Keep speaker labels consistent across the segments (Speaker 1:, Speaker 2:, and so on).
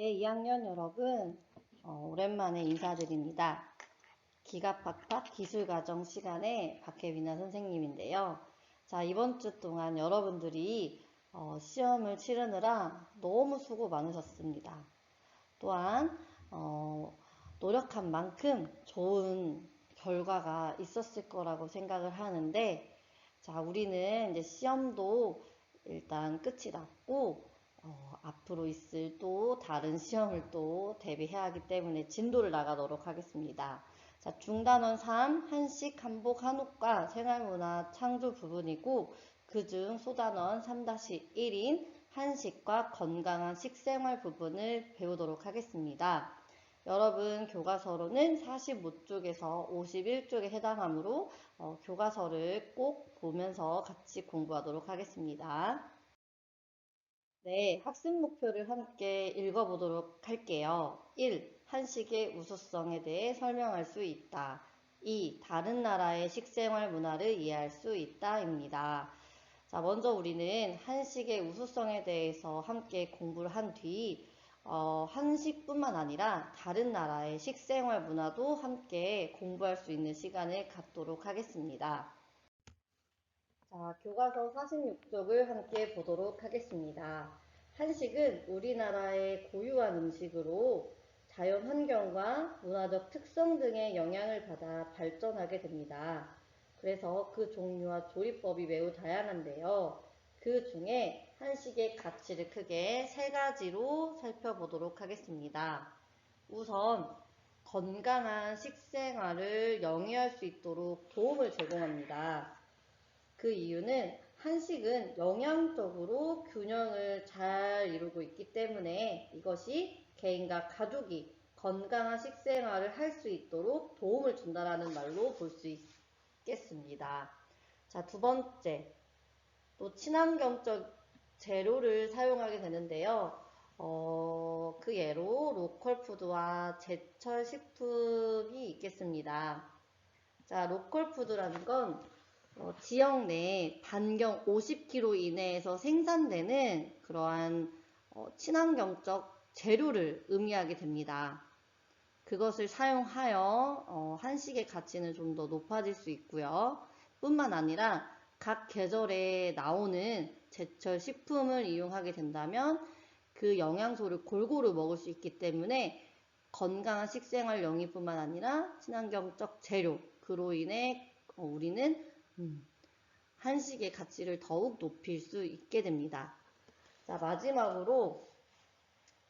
Speaker 1: 네, 2학년 여러분, 어, 오랜만에 인사드립니다. 기갑박박 기술과정 시간에 박혜빈아 선생님인데요. 자, 이번 주 동안 여러분들이 어, 시험을 치르느라 너무 수고 많으셨습니다. 또한 어, 노력한 만큼 좋은 결과가 있었을 거라고 생각을 하는데, 자, 우리는 이제 시험도 일단 끝이 났고, 어, 앞으로 있을 또 다른 시험을 또 대비해야 하기 때문에 진도를 나가도록 하겠습니다. 자, 중단원 3, 한식, 한복, 한옥과 생활문화 창조 부분이고 그중 소단원 3-1인 한식과 건강한 식생활 부분을 배우도록 하겠습니다. 여러분 교과서로는 45쪽에서 51쪽에 해당하므로 어, 교과서를 꼭 보면서 같이 공부하도록 하겠습니다. 네, 학습 목표를 함께 읽어보도록 할게요. 1. 한식의 우수성에 대해 설명할 수 있다. 2. 다른 나라의 식생활 문화를 이해할 수 있다. 입니다. 자, 먼저 우리는 한식의 우수성에 대해서 함께 공부를 한 뒤, 어, 한식뿐만 아니라 다른 나라의 식생활 문화도 함께 공부할 수 있는 시간을 갖도록 하겠습니다. 자, 교과서 46쪽을 함께 보도록 하겠습니다. 한식은 우리나라의 고유한 음식으로 자연 환경과 문화적 특성 등의 영향을 받아 발전하게 됩니다. 그래서 그 종류와 조리법이 매우 다양한데요. 그 중에 한식의 가치를 크게 세 가지로 살펴보도록 하겠습니다. 우선 건강한 식생활을 영위할 수 있도록 도움을 제공합니다. 그 이유는 한식은 영양적으로 균형을 잘 이루고 있기 때문에 이것이 개인과 가족이 건강한 식생활을 할 수 있도록 도움을 준다라는 말로 볼 수 있겠습니다. 자, 두 번째. 또 친환경적 재료를 사용하게 되는데요. 어, 그 예로 로컬 푸드와 제철 식품이 있겠습니다. 자, 로컬 푸드라는 건 어, 지역 내 반경 50km 이내에서 생산되는 그러한 어, 친환경적 재료를 의미하게 됩니다. 그것을 사용하여 어, 한식의 가치는 좀 더 높아질 수 있고요. 뿐만 아니라 각 계절에 나오는 제철 식품을 이용하게 된다면 그 영양소를 골고루 먹을 수 있기 때문에 건강한 식생활 영위뿐만 아니라 친환경적 재료 그로 인해 어, 우리는 음, 한식의 가치를 더욱 높일 수 있게 됩니다. 자, 마지막으로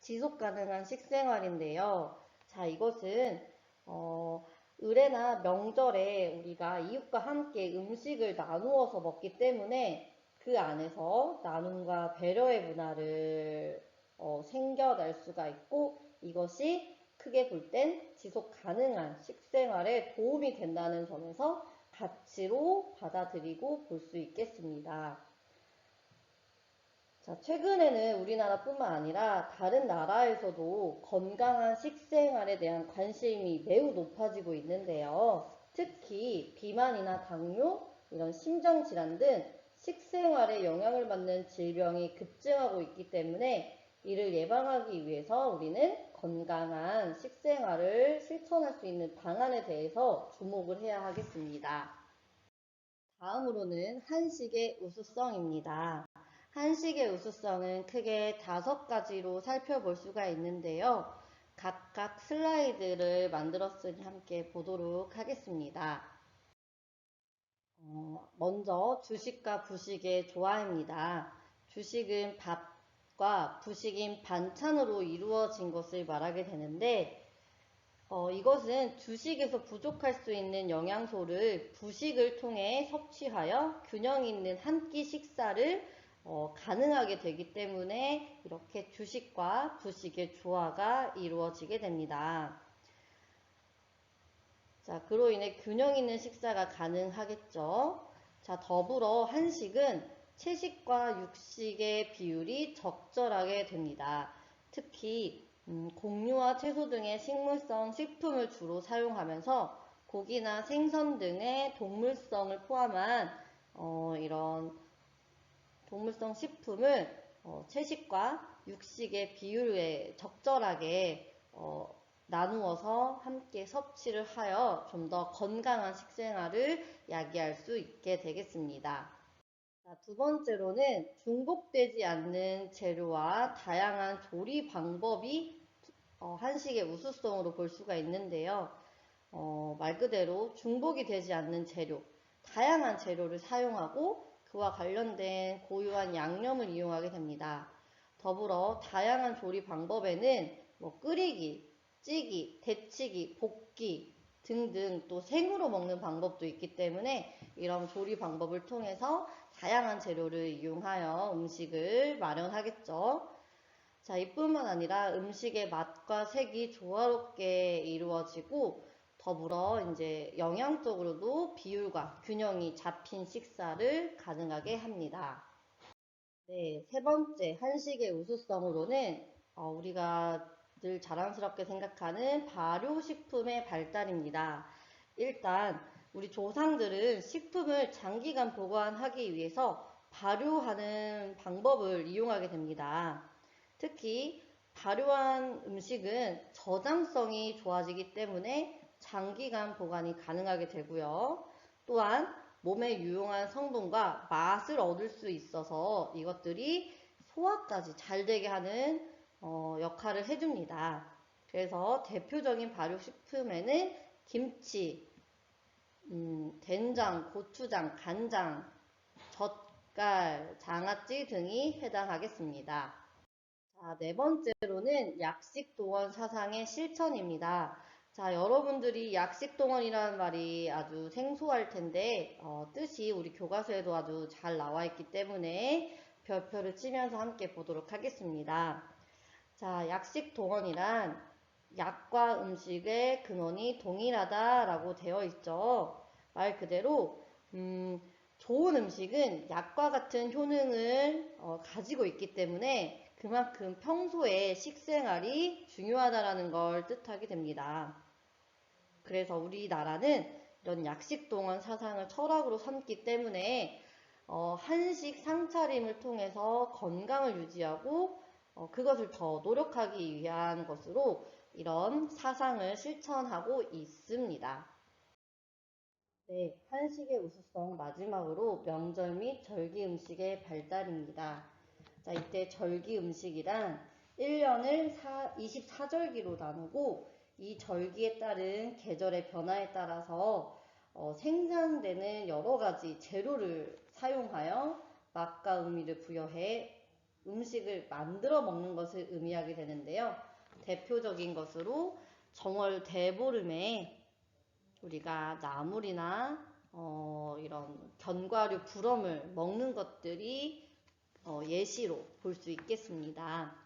Speaker 1: 지속 가능한 식생활인데요. 자, 이것은 어, 의례나 명절에 우리가 이웃과 함께 음식을 나누어서 먹기 때문에 그 안에서 나눔과 배려의 문화를 어, 생겨날 수가 있고 이것이 크게 볼 땐 지속 가능한 식생활에 도움이 된다는 점에서 가치로 받아들이고 볼 수 있겠습니다. 자, 최근에는 우리나라뿐만 아니라 다른 나라에서도 건강한 식생활에 대한 관심이 매우 높아지고 있는데요. 특히 비만이나 당뇨, 이런 심정질환 등 식생활에 영향을 받는 질병이 급증하고 있기 때문에 이를 예방하기 위해서 우리는 건강한 식생활을 실천할 수 있는 방안에 대해서 주목을 해야 하겠습니다. 다음으로는 한식의 우수성입니다. 한식의 우수성은 크게 다섯 가지로 살펴볼 수가 있는데요. 각각 슬라이드를 만들었으니 함께 보도록 하겠습니다. 어, 먼저 주식과 부식의 조화입니다. 주식은 밥 과 부식인 반찬으로 이루어진 것을 말하게 되는데 어, 이것은 주식에서 부족할 수 있는 영양소를 부식을 통해 섭취하여 균형 있는 한 끼 식사를 어, 가능하게 되기 때문에 이렇게 주식과 부식의 조화가 이루어지게 됩니다. 자, 그로 인해 균형 있는 식사가 가능하겠죠. 자, 더불어 한식은 채식과 육식의 비율이 적절하게 됩니다. 특히 음, 곡류와 채소 등의 식물성 식품을 주로 사용하면서 고기나 생선 등의 동물성을 포함한 어, 이런 동물성 식품을 어, 채식과 육식의 비율에 적절하게 어, 나누어서 함께 섭취를 하여 좀 더 건강한 식생활을 야기할 수 있게 되겠습니다. 자, 두 번째로는 중복되지 않는 재료와 다양한 조리 방법이 어, 한식의 우수성으로 볼 수가 있는데요. 어, 말 그대로 중복이 되지 않는 재료, 다양한 재료를 사용하고 그와 관련된 고유한 양념을 이용하게 됩니다. 더불어 다양한 조리 방법에는 뭐 끓이기, 찌기, 데치기, 볶기 등등 또 생으로 먹는 방법도 있기 때문에 이런 조리 방법을 통해서 다양한 재료를 이용하여 음식을 마련하겠죠. 자, 이뿐만 아니라 음식의 맛과 색이 조화롭게 이루어지고 더불어 이제 영양적으로도 비율과 균형이 잡힌 식사를 가능하게 합니다. 네, 세 번째 한식의 우수성으로는 어, 우리가 늘 자랑스럽게 생각하는 발효식품의 발달입니다. 일단 우리 조상들은 식품을 장기간 보관하기 위해서 발효하는 방법을 이용하게 됩니다. 특히 발효한 음식은 저장성이 좋아지기 때문에 장기간 보관이 가능하게 되고요. 또한 몸에 유용한 성분과 맛을 얻을 수 있어서 이것들이 소화까지 잘 되게 하는 어, 역할을 해줍니다. 그래서 대표적인 발효식품에는 김치, 음, 된장, 고추장, 간장, 젓갈, 장아찌 등이 해당하겠습니다. 자, 네 번째로는 약식동원 사상의 실천입니다. 자, 여러분들이 약식동원이라는 말이 아주 생소할 텐데, 어, 뜻이 우리 교과서에도 아주 잘 나와 있기 때문에 별표를 치면서 함께 보도록 하겠습니다. 자, 약식동원이란 약과 음식의 근원이 동일하다라고 되어 있죠. 말 그대로, 음, 좋은 음식은 약과 같은 효능을 어, 가지고 있기 때문에 그만큼 평소에 식생활이 중요하다라는 걸 뜻하게 됩니다. 그래서 우리나라는 이런 약식동원 사상을 철학으로 삼기 때문에 어, 한식 상차림을 통해서 건강을 유지하고 어, 그것을 더 노력하기 위한 것으로 이런 사상을 실천하고 있습니다. 네, 한식의 우수성 마지막으로 명절 및 절기 음식의 발달입니다. 자, 이때 절기 음식이란 1년을 24절기로 나누고 이 절기에 따른 계절의 변화에 따라서 어, 생산되는 여러 가지 재료를 사용하여 맛과 의미를 부여해 음식을 만들어 먹는 것을 의미하게 되는데요. 대표적인 것으로 정월 대보름에 우리가 나물이나 어, 이런 견과류 부럼을 먹는 것들이 어, 예시로 볼 수 있겠습니다.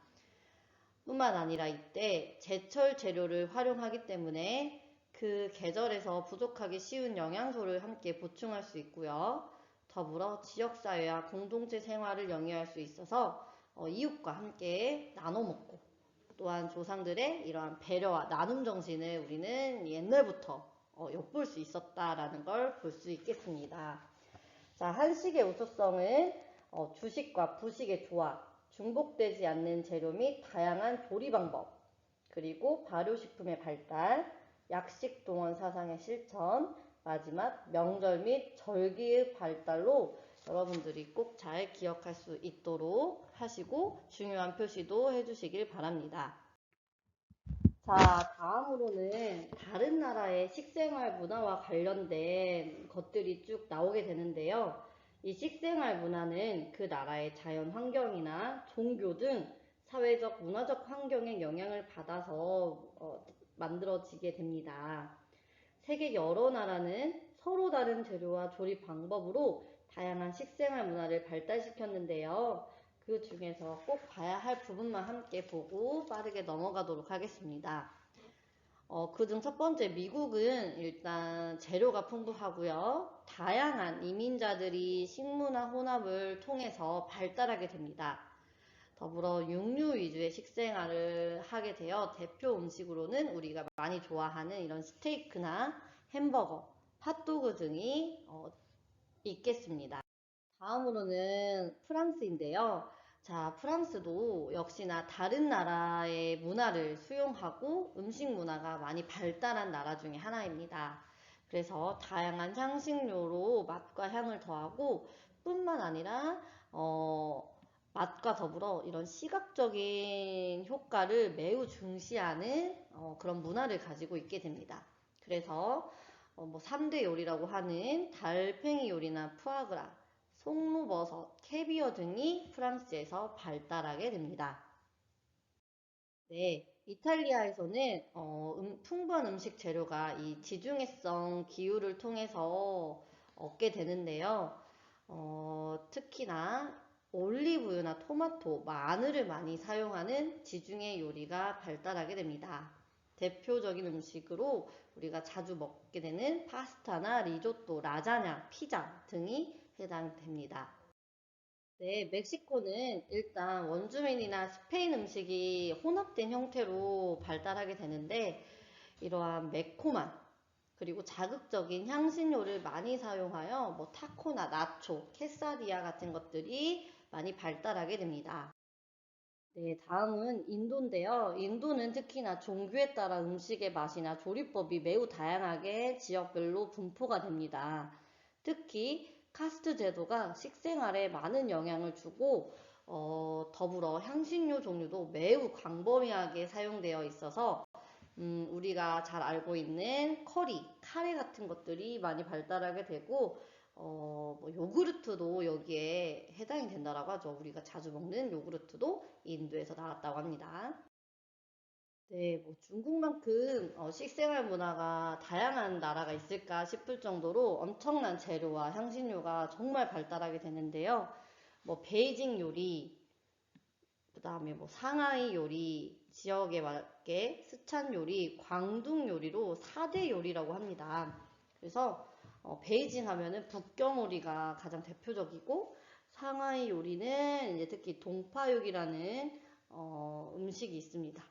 Speaker 1: 뿐만 아니라 이때 제철 재료를 활용하기 때문에 그 계절에서 부족하기 쉬운 영양소를 함께 보충할 수 있고요. 더불어 지역사회와 공동체 생활을 영위할 수 있어서 어, 이웃과 함께 나눠 먹고 또한 조상들의 이러한 배려와 나눔 정신을 우리는 옛날부터 어, 엿볼 수 있었다라는 걸 볼 수 있겠습니다. 자, 한식의 우수성은 어, 주식과 부식의 조합, 중복되지 않는 재료 및 다양한 조리 방법, 그리고 발효식품의 발달, 약식 동원 사상의 실천, 마지막 명절 및 절기의 발달로 여러분들이 꼭 잘 기억할 수 있도록 하시고 중요한 표시도 해주시길 바랍니다. 자, 다음으로는 다른 나라의 식생활 문화와 관련된 것들이 쭉 나오게 되는데요. 이 식생활 문화는 그 나라의 자연 환경이나 종교 등 사회적, 문화적 환경에 영향을 받아서 어, 만들어지게 됩니다. 세계 여러 나라는 서로 다른 재료와 조립 방법으로 다양한 식생활 문화를 발달시켰는데요. 그 중에서 꼭 봐야 할 부분만 함께 보고 빠르게 넘어가도록 하겠습니다. 어, 그중 첫 번째 미국은 일단 재료가 풍부하고요. 다양한 이민자들이 식문화 혼합을 통해서 발달하게 됩니다. 더불어 육류 위주의 식생활을 하게 되어 대표 음식으로는 우리가 많이 좋아하는 이런 스테이크나 햄버거, 핫도그 등이 어, 있겠습니다. 다음으로는 프랑스인데요. 자, 프랑스도 역시나 다른 나라의 문화를 수용하고 음식 문화가 많이 발달한 나라 중에 하나입니다. 그래서 다양한 향신료로 맛과 향을 더하고 뿐만 아니라 어, 맛과 더불어 이런 시각적인 효과를 매우 중시하는 어, 그런 문화를 가지고 있게 됩니다. 그래서 어, 뭐 3대 요리라고 하는 달팽이 요리나 푸아그라, 송로버섯, 캐비어 등이 프랑스에서 발달하게 됩니다. 네, 이탈리아에서는 어, 음, 풍부한 음식 재료가 이 지중해성 기후를 통해서 얻게 되는데요. 어, 특히나 올리브유나 토마토, 마늘을 많이 사용하는 지중해 요리가 발달하게 됩니다. 대표적인 음식으로 우리가 자주 먹게 되는 파스타나 리조또, 라자냐, 피자 등이 해당됩니다. 네, 멕시코는 일단 원주민이나 스페인 음식이 혼합된 형태로 발달하게 되는데 이러한 매콤한 그리고 자극적인 향신료를 많이 사용하여 뭐 타코나 나초, 케사디아 같은 것들이 많이 발달하게 됩니다. 네, 다음은 인도인데요. 인도는 특히나 종교에 따라 음식의 맛이나 조리법이 매우 다양하게 지역별로 분포가 됩니다. 특히 카스트 제도가 식생활에 많은 영향을 주고 어, 더불어 향신료 종류도 매우 광범위하게 사용되어 있어서 음, 우리가 잘 알고 있는 커리, 카레 같은 것들이 많이 발달하게 되고 어, 뭐 요구르트도 여기에 해당이 된다라고 하죠. 우리가 자주 먹는 요구르트도 인도에서 나왔다고 합니다. 네, 뭐 중국만큼 어, 식생활 문화가 다양한 나라가 있을까 싶을 정도로 엄청난 재료와 향신료가 정말 발달하게 되는데요. 뭐 베이징 요리, 그 다음에 뭐 상하이 요리, 지역에 맞게 스촨 요리, 광둥 요리로 4대 요리라고 합니다. 그래서 어, 베이징 하면은 북경 요리가 가장 대표적이고 상하이 요리는 이제 특히 동파육이라는 어, 음식이 있습니다.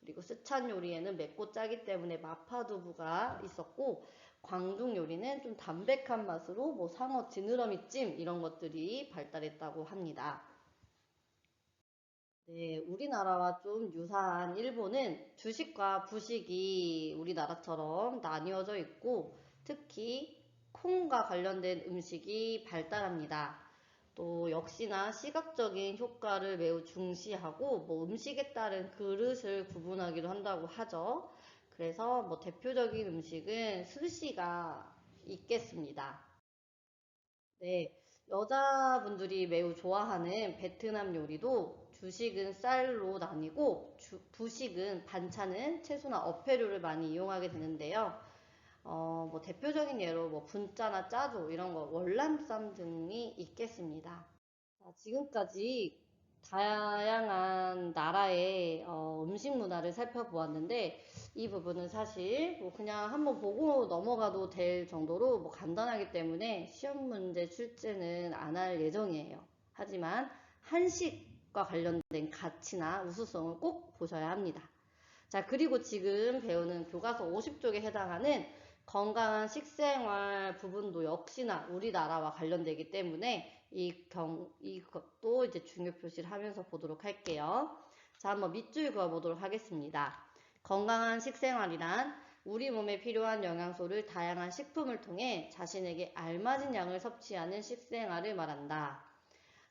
Speaker 1: 그리고 스촨 요리에는 맵고 짜기 때문에 마파두부가 있었고 광둥 요리는 좀 담백한 맛으로 뭐 상어 지느러미찜 이런 것들이 발달했다고 합니다. 네, 우리나라와 좀 유사한 일본은 주식과 부식이 우리나라처럼 나뉘어져 있고 특히 콩과 관련된 음식이 발달합니다. 또 역시나 시각적인 효과를 매우 중시하고 뭐 음식에 따른 그릇을 구분하기도 한다고 하죠. 그래서 뭐 대표적인 음식은 스시가 있겠습니다. 네, 여자분들이 매우 좋아하는 베트남 요리도 주식은 쌀로 나뉘고 주, 부식은 반찬은 채소나 어패류를 많이 이용하게 되는데요. 어, 뭐 대표적인 예로 뭐 분짜나 짜조 이런 거 월남쌈 등이 있겠습니다. 자, 지금까지 다양한 나라의 어, 음식 문화를 살펴보았는데 이 부분은 사실 뭐 그냥 한번 보고 넘어가도 될 정도로 뭐 간단하기 때문에 시험 문제 출제는 안 할 예정이에요. 하지만 한식과 관련된 가치나 우수성을 꼭 보셔야 합니다. 자, 그리고 지금 배우는 교과서 50쪽에 해당하는 건강한 식생활 부분도 역시나 우리나라와 관련되기 때문에 이 경, 이것도 이제 중요 표시를 하면서 보도록 할게요. 자, 한번 밑줄 그어 보도록 하겠습니다. 건강한 식생활이란 우리 몸에 필요한 영양소를 다양한 식품을 통해 자신에게 알맞은 양을 섭취하는 식생활을 말한다.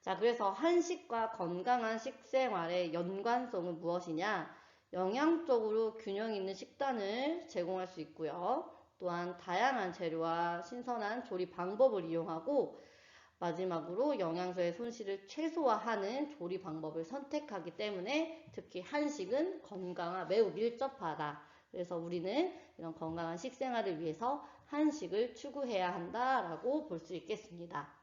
Speaker 1: 자, 그래서 한식과 건강한 식생활의 연관성은 무엇이냐? 영양적으로 균형 있는 식단을 제공할 수 있고요. 또한 다양한 재료와 신선한 조리 방법을 이용하고 마지막으로 영양소의 손실을 최소화하는 조리 방법을 선택하기 때문에 특히 한식은 건강과 매우 밀접하다. 그래서 우리는 이런 건강한 식생활을 위해서 한식을 추구해야 한다라고 볼 수 있겠습니다.